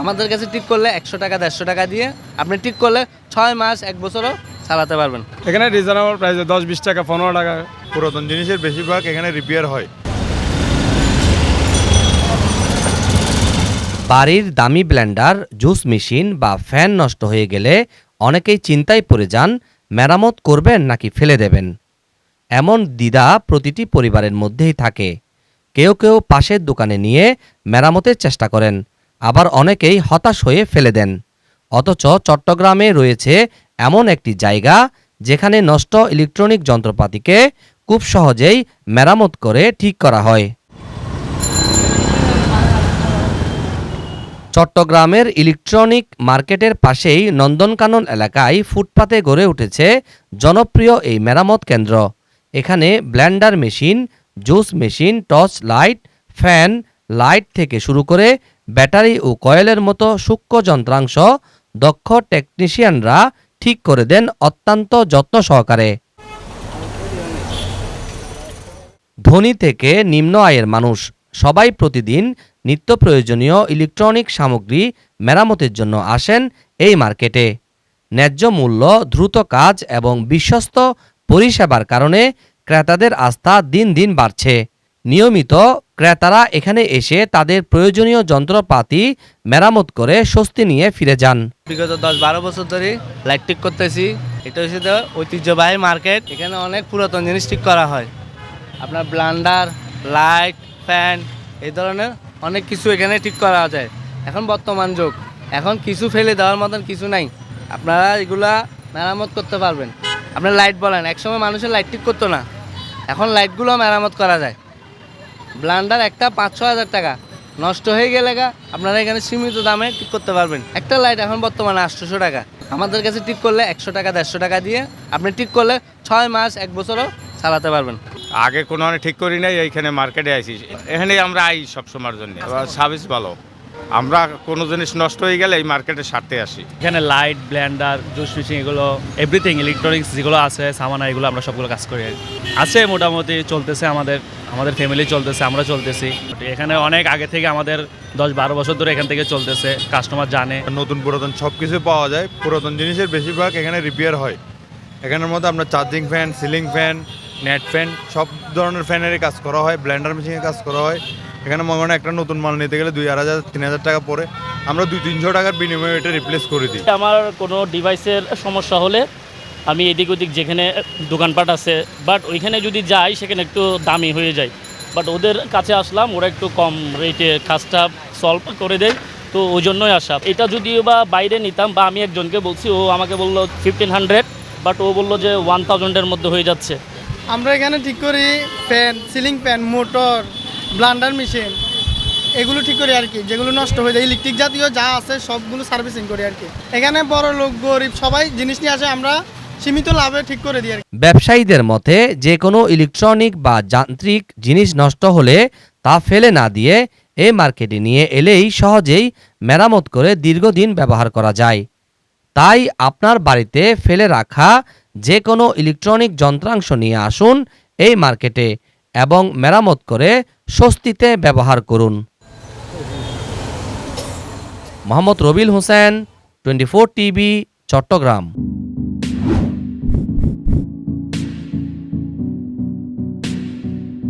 আমাদের কাছে ঠিক করলে একশো টাকা দেড়শো টাকা দিয়ে আপনি ঠিক করলে ছয় মাস এক বছরও চালাতে পারবেন। এখানে রিজনেবল প্রাইসে দশ বিশ টাকা পনেরো টাকা। পুরাতন জিনিসের বেশিরভাগ এখানে রিপেয়ার হয়। বাড়ির দামি ব্লেন্ডার জুস মেশিন বা ফ্যান নষ্ট হয়ে গেলে অনেকেই চিন্তায় পড়ে যান মেরামত করবেন নাকি ফেলে দেবেন। এমন দ্বিধা প্রতিটি পরিবারের মধ্যেই থাকে। কেউ কেউ পাশের দোকানে নিয়ে মেরামতের চেষ্টা করেন। আবার অনেকেই হতাশ হয়ে ফেলে দেন। অথচ চট্টগ্রামে রয়েছে এমন একটি জায়গা যেখানে নষ্ট ইলেকট্রনিক যন্ত্রপাতিকে খুব সহজেই মেরামত করে ঠিক করা হয়। চট্টগ্রামের ইলেকট্রনিক মার্কেটের পাশেই নন্দনকানন এলাকায় ফুটপাতে গড়ে উঠেছে জনপ্রিয় এই মেরামত কেন্দ্র। এখানে blender machine, juice machine, torch light, fan light থেকে শুরু করে ব্যাটারি ও কয়েলের মতো সূক্ষ্ম যন্ত্রাংশ দক্ষ টেকনিশিয়ানরা ঠিক করে দেন অত্যন্ত যত্ন সহকারে। ধনী থেকে নিম্ন আয়ের মানুষ। সবাই প্রতিদিন নিত্য প্রয়োজনীয় ইলেকট্রনিক সামগ্রী মেরামতের জন্য আসেন এই মার্কেটে। ন্যায্য মূল্য, দ্রুত কাজ এবং বিশ্বস্ত পরিষেবার কারণে ক্রেতাদের আস্থা দিন দিন বাড়ছে। নিয়মিত ক্রেতারা এখানে এসে তাদের প্রয়োজনীয় যন্ত্রপাতি মেরামত করে স্বস্তি নিয়ে ফিরে যান। বিগত দশ বারো বছর ধরে লাইট ঠিক করতেছি। এটা হচ্ছে ঐতিহ্যবাহী মার্কেট। এখানে অনেক পুরাতন জিনিস ঠিক করা হয়। আপনার ব্লান্ডার, লাইট, ফ্যান এই ধরনের অনেক কিছু এখানে ঠিক করা যায়। এখন বর্তমান যুগ। এখন কিছু ফেলে দেওয়ার মতন কিছু নাই। আপনারা এগুলা মেরামত করতে পারবেন। আপনার লাইট বলেন, একসময় মানুষের লাইট ঠিক করতো না। এখন লাইটগুলো মেরামত করা যায়। ব্লান্ডার একটা পাঁচ ছ হাজার টাকা। নষ্ট হয়ে গেলে গা, আপনারা এখানে সীমিত দামে ঠিক করতে পারবেন। একটা লাইট এখন বর্তমানে আটশোশো টাকা। আমাদের কাছে ঠিক করলে একশো টাকা, দেড়শো টাকা দিয়ে আপনি ঠিক করলে ছয় মাস, এক বছরও চালাতে পারবেন। আগে কোনো ঠিক করি নাই, এইখানে মার্কেটে আইসি এখানে আমরা আই সবসময়ের জন্য। সার্ভিস ভালো। আমরা কোনো জিনিস নষ্ট হয়ে গেলে এই মার্কেটে সারতে আসি। এখানে লাইট ব্ল্যান্ডার জুস মেশিন এগুলো এভরিথিং ইলেকট্রনিক্স যেগুলো আছে সামানা এগুলো আমরা সবগুলো কাজ করি। আছে মোটামুটি চলতেছে আমাদের আমাদের ফ্যামিলি চলতেছে আমরা চলতেছি। এখানে অনেক আগে থেকে আমাদের দশ বারো বছর ধরে এখান থেকে চলতেছে কাস্টমার জানে। নতুন পুরাতন সব কিছু পাওয়া যায় পুরাতন জিনিসের বেশিরভাগ এখানে রিপেয়ার হয়। এখানের মধ্যে আপনার charging fan ceiling fan net fan. সব ধরনের ফ্যানেরই কাজ করা হয় ব্লেন্ডার মেশিনের কাজ করা হয়। এখানে মনে করেন একটা নতুন মাল নিতে গেলে দুই আড়াই হাজার তিন হাজার টাকা পরে আমরা দুই তিনশো টাকার বিনিময়ে এটা রিপ্লেস করে দিই। আমার কোনো ডিভাইসের সমস্যা হলে আমি এদিক ওদিক যেখানে দোকানপাট আছে বাট ওইখানে যদি যাই সেখানে একটু দামি হয়ে যায়। বাট ওদের কাছে আসলাম ওরা একটু কম রেটে কাজটা সলভ করে দেয় তো ওই জন্যই আসা। এটা যদিও বা বাইরে নিতাম বা আমি একজনকে বলছি ও আমাকে বলল ফিফটিন হান্ড্রেড বাট ও বলল যে ওয়ান থাউজেন্ডের মধ্যে হয়ে যাচ্ছে। আমরা এখানে ঠিক করি fan, ceiling fan, motor, blender machine, এগুলো ঠিক করি আর কি। যেগুলো নষ্ট হয়ে যায়, ইলেকট্রিক জাতীয় যা আছে সবগুলো সার্ভিসিং করি আর কি। এখানে বড় লোক, গরিব, সবাই জিনিস নিয়ে আসে, আমরা সীমিত লাভে ঠিক করে দিই আর কি। ব্যবসায়ীদের মতে, যে কোনো ইলেকট্রনিক বা যান্ত্রিক জিনিস নষ্ট হলে তা ফেলে না দিয়ে এই মার্কেটে নিয়ে এলেই সহজেই মেরামত করে দীর্ঘদিন ব্যবহার করা যায়। তাই আপনার বাড়িতে ফেলে রাখা যে কোনো ইলেকট্রনিক যন্ত্রাংশ নিয়ে আসুন এই মার্কেটে এবং মেরামত করে স্বস্তিতে ব্যবহার করুন। Mohammad Robil Hossain, twenty four TV, Chattogram.